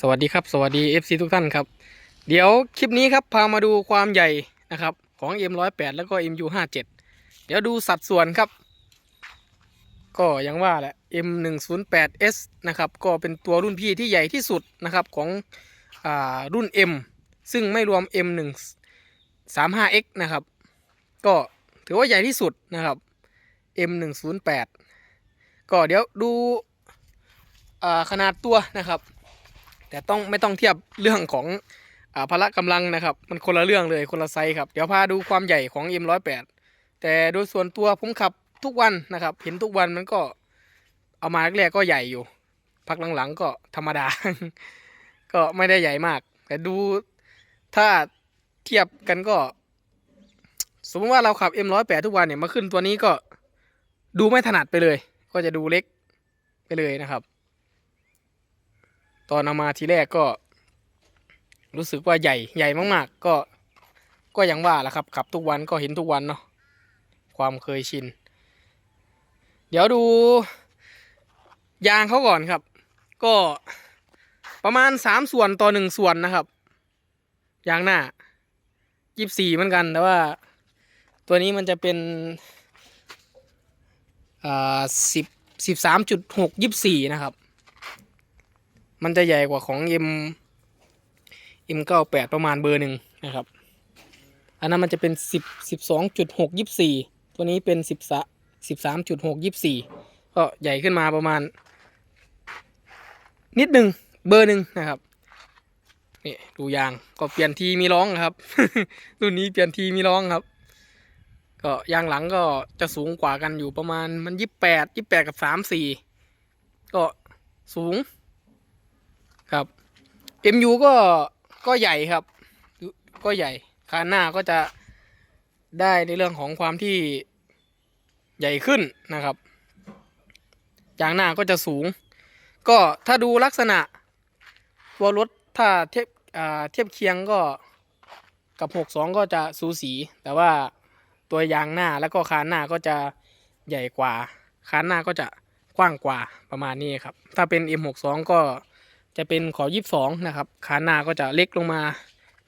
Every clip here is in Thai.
สวัสดีครับ สวัสดี FC ทุกท่านครับ เดี๋ยวคลิปนี้ครับพามาดูความใหญ่นะครับ ของ M108 แล้วก็ MU57 เดี๋ยวดูสัดส่วนครับ ก็อยังว่าแหละ M108S นะครับ ก็เป็นตัวรุ่นพี่ที่ใหญ่ที่สุดนะครับของอารุ่น M ซึ่งไม่รวม M135X นะครับ ก็ถือว่าใหญ่ที่สุดนะครับ M108 ก็เดี๋ยวดูอ่าขนาดตัวนะครับ แต่ต้องไม่ต้องเทียบเรื่องของอพละกำลังนะครับ มันคนละเรื่องเลยคนละไซส์ครับ เดี๋ยวพาดูความใหญ่ของ M108 แต่โดยส่วนตัวผมขับทุกวันนะครับ เห็นทุกวันมันก็เอามาแรกๆก็ใหญ่อยู่ พักหลังๆก็ธรรมดา ก็ไม่ได้ใหญ่มาก แต่ดูถ้าเทียบกันก็ สมมติว่าเราขับ M108 ทุกวันเนี่ยมาขึ้นตัวนี้ก็ดูไม่ถนัดไปเลย ก็จะดูเล็กไปเลยนะครับ ตอนเอามาทีแรกก็ รู้สึกว่าใหญ่ใหญ่มากๆ ก็ก็ยังว่าแหละครับขับทุกวันก็เห็นทุกวันเนาะความเคยชิน เดี๋ยวดู ยางเขาก่อนครับ ก็ประมาณสามส่วนต่อหนึ่งส่วนนะครับ ยางหน้ายี่สี่เหมือนกันแต่ว่า ตัวนี้มันจะเป็นอ่าสิบสิบสามจุดหกยี่สี่นะครับ มันจะใหญ่กว่าของ M M98 ประมาณเบอร์หนึ่งนะครับ อันนั้นมันจะเป็น 10 12.6 24 ตัวนี้เป็น10 13.6 24 ก็ใหญ่ขึ้นมาประมาณ นิดหนึ่งเบอร์หนึ่งนะครับนี่ดูยางก็เปลี่ยนทีมีร้องครับ รุ่นนี้เปลี่ยนทีมีร้องครับ ก็ยางหลังก็จะสูงกว่ากันอยู่ประมาณมัน28 28กับ34ก็สูง ครับ MU ก็ก็ใหญ่ครับ ก็ใหญ่คานหน้าก็จะได้ในเรื่องของความที่ใหญ่ขึ้นนะครับยางหน้าก็จะสูง ก็ถ้าดูลักษณะตัวรถถ้าเทียบเทียบเคียงก็กับ 62 ก็จะสูสี แต่ว่าตัวยางหน้าแล้วก็คานหน้าก็จะใหญ่กว่า คานหน้าก็จะกว้างกว่าประมาณนี้ครับ ถ้าเป็น M62 ก็ จะเป็นขอยีิบสองนะครับขาหน้าก็จะเล็กลงมา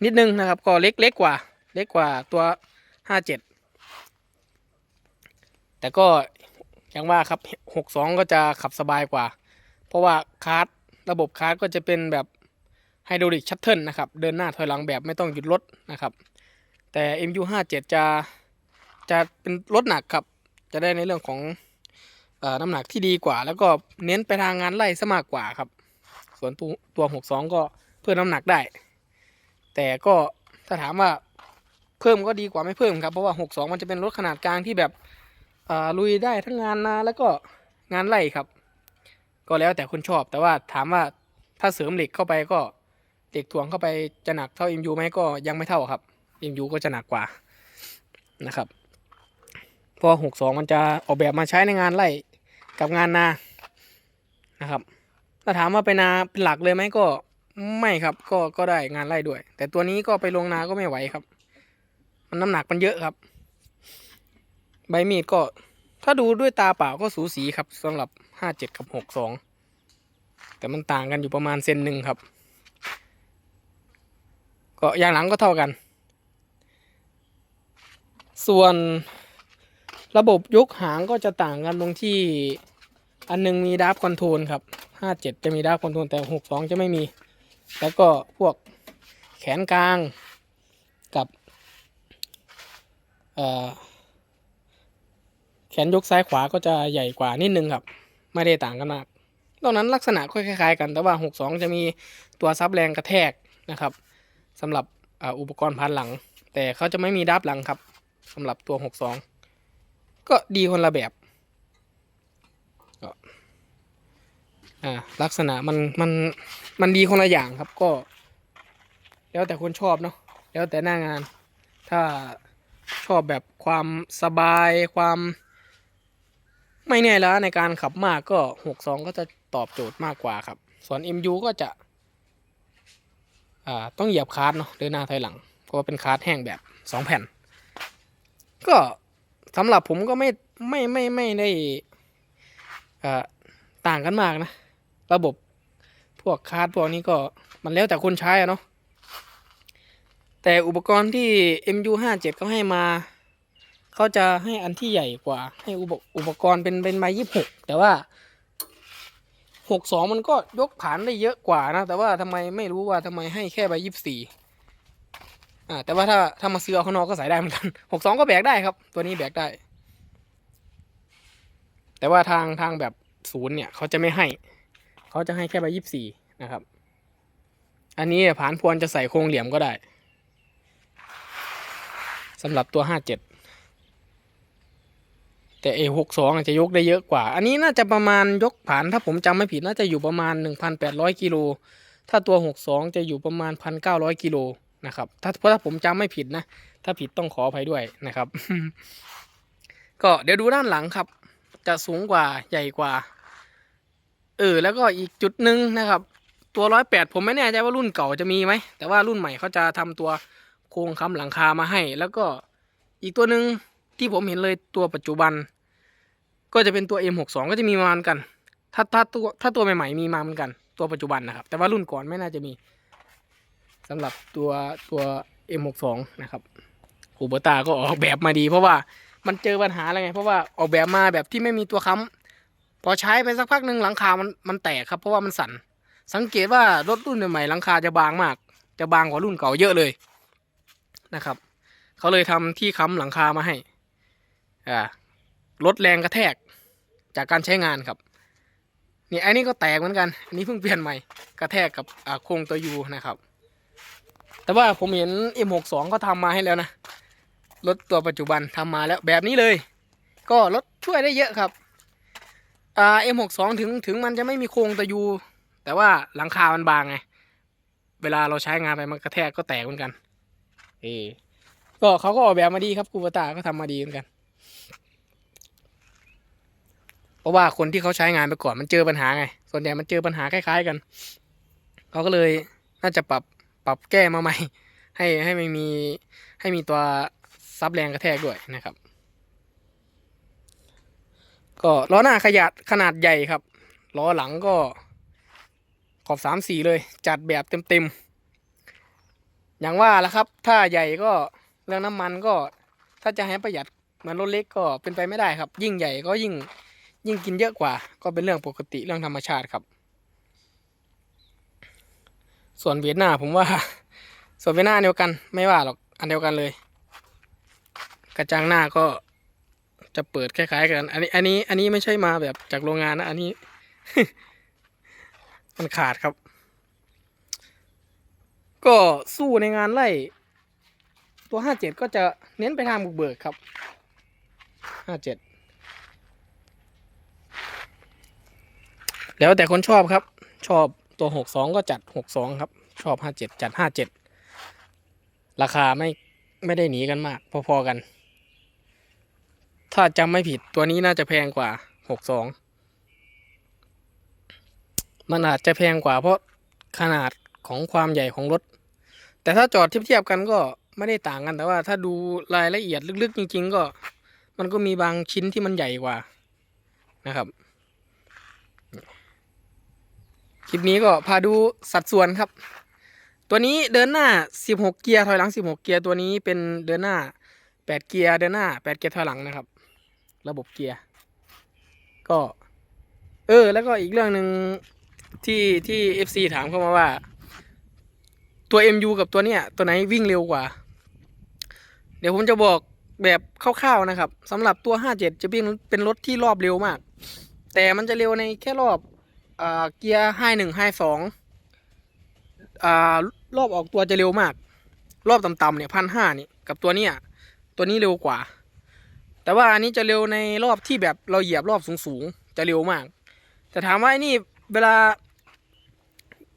นิดนึงนะครับ ก็เล็กเล็กกว่า เล็กกว่าตัวห้าเจ็ดแต่ก็ยังว่าครับหกสองก็จะขับสบายกว่า เพราะว่าคาร์ดระบบคาร์ดก็จะเป็นแบบไฮดรอลิกชัตเทิลนะครับ เดินหน้าถอยหลังแบบไม่ต้องหยุดรถนะครับ แต่ MU57 จะจะเป็นรถหนักครับ จะได้ในเรื่องของออน้ำหนักที่ดีกว่า แล้วก็เน้นไปทางงานไล่ซะมากกว่าครับ ส่วนตัวตัวหกสองก็เพิ่มน้ำหนักได้ แต่ก็ถ้าถามว่าเพิ่มก็ดีกว่าไม่เพิ่มครับ เพราะว่าหกสองมันจะเป็นรถขนาดกลางที่แบบอ่าลุยได้ทั้งงานนาแล้วก็งานไล่ครับ ก็แล้วแต่คนชอบ แต่ว่าถามว่าถ้าเสริมเหล็กเข้าไปก็เหล็กถ่วงเข้าไปจะหนักเท่า MU ไหมก็ยังไม่เท่าครับ MU ก็จะหนักกว่านะครับเพราะหกสองมันจะออกแบบมาใช้ในงานไล่กับงานนานะครับ ถ้าถามว่าไปนาเป็นหลักเลยไหมก็ไม่ครับ ก็ก็ได้งานไล่ด้วย แต่ตัวนี้ก็ไปลงนาก็ไม่ไหวครับ มันน้ำหนักมันเยอะครับ ใบมีดก็ ถ้าดูด้วยตาเปล่าก็สูสีครับสำหรับห้าเจ็ดกับหกสองแต่มันต่างกันอยู่ประมาณเซนหนึ่งครับ ก็ยางหลังก็เท่ากัน ส่วนระบบยกหางก็จะต่างกันตรงที่อันหนึงมีดับคอนโทรลครับ ห้าเจ็ดจะมีดาวคอนโทรลแต่หกสองจะไม่มี แล้วก็พวกแขนกลางกับแขนยกซ้ายขวาก็จะใหญ่กว่านิดนึงครับ ไม่ได้ต่างกันมากนอกนั้นลักษณะก็คล้ายๆ กันแต่ว่า 62 จะมีตัวซับแรงกระแทกนะครับสำหรับอ,อุปกรณ์พันหลัง แต่เขาจะไม่มีดับหลังครับสำหรับตัว 62 ก็ดีคนละแบบ อ่าลักษณะมันมันมันดีคนละอย่างครับก็ แล้วแต่คนชอบเนาะแล้วแต่หน้างาน ถ้าชอบแบบความสบายความไม่เหนื่อยล้าในการขับมากก็หกสองก็จะตอบโจทย์มากกว่าครับ ส่วน MU ก็จะ อ่า ต้องเหยียบคาร์ดเนาะเดินหน้าถอยหลัง เพราะว่าเป็นคาร์ดแห้งแบบสองแผ่น ก็สำหรับผมก็ไม่ไม่ไม่ไม่ได้ อ่า ต่างกันมากนะ ระบบพวกคาร์ดพวกนี้ก็มันแล้วแต่คนใช้อะเนาะแต่อุปกรณ์ที่ MU57 เขาให้มาเขาจะให้อันที่ใหญ่กว่า ให้อุปอุปกรณ์เป็นเป็นไม้ยี่หกแต่ว่าหกสองมันก็ยกฐานได้เยอะกว่านะ แต่ว่าทำไมไม่รู้ว่าทำไมให้แค่ใบยี่สี่อ่าแต่ว่าถ้าถ้ามาซื้อเอาข้างนอกก็ใส่ได้เหมือนกันหกสองก็แบกได้ครับ ตัวนี้แบกได้ แต่ว่าทางทางแบบศูนย์เนี่ยเขาจะไม่ให้ เขาจะให้แค่ใบยี่สี่นะครับ อันนี้ผานพวนจะใส่โครงเหลี่ยมก็ได้สำหรับตัวห้าเจ็ดแต่เอหกสองจะยกได้เยอะกว่า อันนี้น่าจะประมาณยกผานถ้าผมจำไม่ผิดน่าจะอยู่ประมาณหนึ่งพันแปดร้อยกิโลถ้าตัวหกสองจะอยู่ประมาณพันเก้าร้อยกิโลนะครับ ถ้าเพราะถ้าผมจำไม่ผิดนะ ถ้าผิดต้องขออภัยด้วยนะครับ ก็เดี๋ยวดูด้านหลังครับ จะสูงกว่าใหญ่กว่า เออแล้วก็อีกจุดหนึ่งนะครับ ตัวร้อยแปดผมไม่แน่ใจว่ารุ่นเก่าจะมีไหม แต่ว่ารุ่นใหม่เขาจะทำตัวโครงค้ำหลังคามาให้ แล้วก็อีกตัวหนึ่งที่ผมเห็นเลยตัวปัจจุบัน ก็จะเป็นตัว M62 ก็จะมีมาเหมือนกัน ถ้าถ้าตัวถ้าตัวใหม่ๆมีมาเหมือนกัน ตัวปัจจุบันนะครับ แต่ว่ารุ่นก่อนไม่น่าจะมีสำหรับตัวตัว M62 นะครับคูเบอร์ตาก็ออกแบบมาดี เพราะว่ามันเจอปัญหาอะไรไงเพราะว่าออกแบบมาแบบที่ไม่มีตัวค้ำ พอใช้ไปสักพักหนึ่งหลังคามันมันแตกครับเพราะว่ามันสั่น สังเกตว่ารถรุ่นใหม่หลังคาจะบางมาก จะบางกว่ารุ่นเก่าเยอะเลยนะครับ เขาเลยทำที่ค้ำหลังคามาให้อ่าลดแรงกระแทกจากการใช้งานครับนี่อันนี้ก็แตกเหมือนกันอันนี้เพิ่งเปลี่ยนใหม่กระแทกกับอ่าโครงตัวยูนะครับ แต่ว่าผมเห็น M62 ก็ทำมาให้แล้วนะรถตัวปัจจุบันทำมาแล้วแบบนี้เลย ก็รถช่วยได้เยอะครับ อ่า M62 ถึงถึงมันจะไม่มีโครงตัวยู แต่ว่าหลังคามันบางไง เวลาเราใช้งานไปมันกระแทกก็แตกเหมือนกันเออก็เขาก็ออกแบบมาดีครับคูเปตาก็ทำมาดีเหมือนกัน เพราะว่าคนที่เขาใช้งานไปก่อนมันเจอปัญหาไง ส่วนใหญ่มันเจอปัญหาคล้ายๆกัน เขาก็เลยน่าจะปรับปรับแก้มาใหม่ ให้ให้ไม่มีให้มีตัวซับแรงกระแทกด้วยนะครับ ก็ล้อหน้าขยาดขนาดใหญ่ครับล้อหลังก็ขอบสามสี่เลย จัดแบบเต็มๆอย่างว่าละครับ ถ้าใหญ่ก็เรื่องน้ำมันก็ถ้าจะให้ประหยัดเหมือนรถเล็กก็เป็นไปไม่ได้ครับ ยิ่งใหญ่ก็ยิ่งยิ่งกินเยอะกว่า ก็เป็นเรื่องปกติเรื่องธรรมชาติครับ ส่วนเวียดนาผมว่า ส่วนเวียดนาเดียวกันไม่ว่าหรอกอันเดียวกันเลย กระจังหน้าก็ จะเปิดคล้ายๆกัน อันนี้อันนี้อันนี้ไม่ใช่มาแบบจากโรงงานนะ อันนี้ มันขาดครับ ก็สู้ในงานไล่ ตัวห้าเจ็ดก็จะเน้นไปทางบุกเบิกครับห้าเจ็ดแล้วแต่คนชอบครับ ชอบตัวหกสองก็จัดหกสองครับ ชอบห้าเจ็ดจัดห้าเจ็ดราคาไม่ไม่ได้หนีกันมาก พอๆกัน ถ้าจำไม่ผิดตัวนี้น่าจะแพงกว่าหกสองมันอาจจะแพงกว่าเพราะขนาดของความใหญ่ของรถ แต่ถ้าจอดเทียบๆกันก็ไม่ได้ต่างกันแต่ว่าถ้าดูรายละเอียดลึกๆ จริง ๆ ก็ มันก็มีบางชิ้นที่มันใหญ่กว่านะครับ คลิปนี้ก็พาดูสัดส่วนครับ ตัวนี้เดินหน้า 16 เกียร์ถอยหลัง 16 เกียร์ตัวนี้เป็นเดินหน้า 8 เกียร์เดินหน้า 8 เกียร์ถอยหลังนะครับ ระบบเกียร์ ก็ เออ แล้วก็อีกเรื่องหนึ่งที่ที่ FC ถามเข้ามาว่า ตัว MU กับตัวเนี้ย ตัวไหนวิ่งเร็วกว่า เดี๋ยวผมจะบอกแบบคร่าวๆนะครับสำหรับตัว 57 จะเป็นเป็นรถที่รอบเร็วมาก แต่มันจะเร็วในแค่รอบอ่าเกียร์ให้หนึ่งให้สองรอบออกตัวจะเร็วมาก รอบต่ำๆเนี่ยพันห้านี่ กับตัวเนี้ยตัวนี้เร็วกว่า แต่ว่าอันนี้จะเร็วในรอบที่แบบเราเหยียบรอบสูงๆจะเร็วมาก แต่ถามว่าไอ้นี่เวลา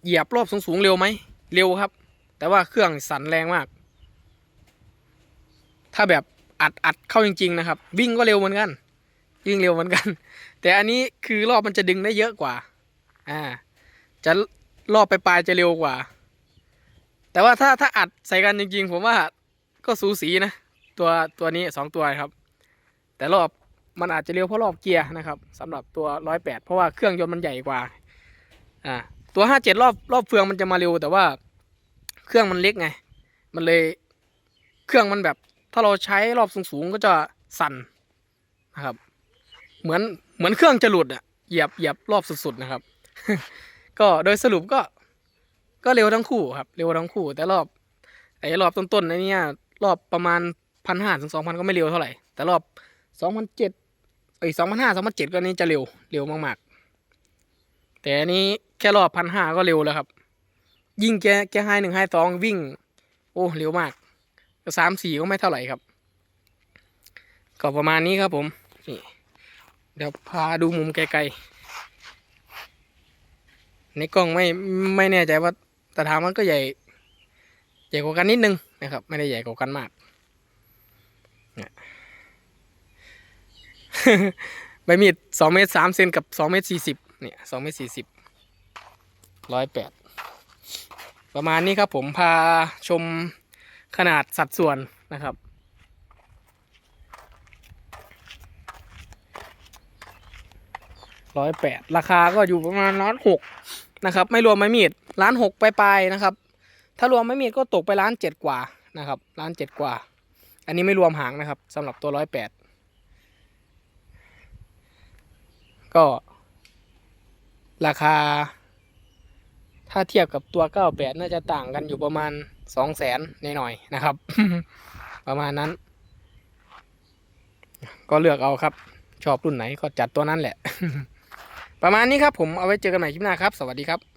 เหยียบรอบสูงๆเร็วไหมเร็วครับ แต่ว่าเครื่องสั่นแรงมาก ถ้าแบบอัดอัดเข้าจริง ๆ นะครับ วิ่งก็เร็วเหมือนกัน วิ่งเร็วเหมือนกัน แต่อันนี้คือรอบมันจะดึงได้เยอะกว่า อ่า จะรอบไปปลายจะเร็วกว่า แต่ว่าถ้าถ้าอัดใส่กันจริง ๆ ผมว่าก็สูสีนะ ตัวตัวนี้สองตัวครับ แต่รอบมันอาจจะเร็วเพราะรอบเกียร์นะครับสำหรับตัวร้อยแปดเพราะว่าเครื่องยนต์มันใหญ่กว่าอ่าตัวห้าเจ็ดรอบรอบเฟืองมันจะมาเร็วแต่ว่าเครื่องมันเล็กไง มันเลยเครื่องมันแบบ ถ้าเราใช้รอบสูงๆก็จะสั่นนะครับ เหมือนเหมือนเครื่องจะหลุดอะเหยียบเหยียบรอบสุดๆนะครับ ก็โดยสรุปก็ก็เร็วทั้งคู่ครับ เร็วทั้งคู่ แต่รอบไอ้รอบต้นๆไอ้นี่รอบประมาณพันห้าถึงสองพันก็ไม่เร็วเท่าไหร่แต่รอบ สองพันเจ็ดไอ้ยสองพันห้าสองพันเจ็ดก็นี่จะเร็วเร็วมากๆ แต่อันนี้แค่รอบพันห้าก็เร็วแล้วครับ ยิ่งแกแกไฮหนึ่งไฮสองวิ่ง โอ้เร็วมากสามสี่ก็ไม่เท่าไหร่ครับ ก็ประมาณนี้ครับผมนี่เดี๋ยวพาดูมุมไกลๆ ในกล้องไม่ไม่แน่ใจว่าแต่ถามมันก็ใหญ่ ใหญ่กว่ากันนิดนึงนะครับ ไม่ได้ใหญ่กว่ากันมากเนี่ย ใบมีดสองเมตรสามเซนกับสองเมตรสี่สิบเนี่ยสองเมตรสี่สิบร้อยแปดประมาณนี้ครับผมพาชมขนาดสัดส่วนนะครับ ร้อยแปดราคาก็อยู่ประมาณล้านหกนะครับ ไม่รวมไม้มีดล้านหกไปลายๆนะครับ ถ้ารวมไม้มีดก็ตกไปล้านเจ็ดกว่านะครับล้านเจ็ดกว่า อันนี้ไม่รวมหางนะครับสำหรับตัวร้อยแปด ก็ ราคา ถ้าเทียบกับตัวเก้าแปดน่าจะต่างกันอยู่ประมาณสองแสนหน่อยๆนะครับ ประมาณนั้น ก็เลือกเอาครับ ชอบรุ่นไหนก็จัดตัวนั้นแหละ ประมาณนี้ครับผมเอาไว้เจอกันใหม่คลิปหน้าครับ สวัสดีครับ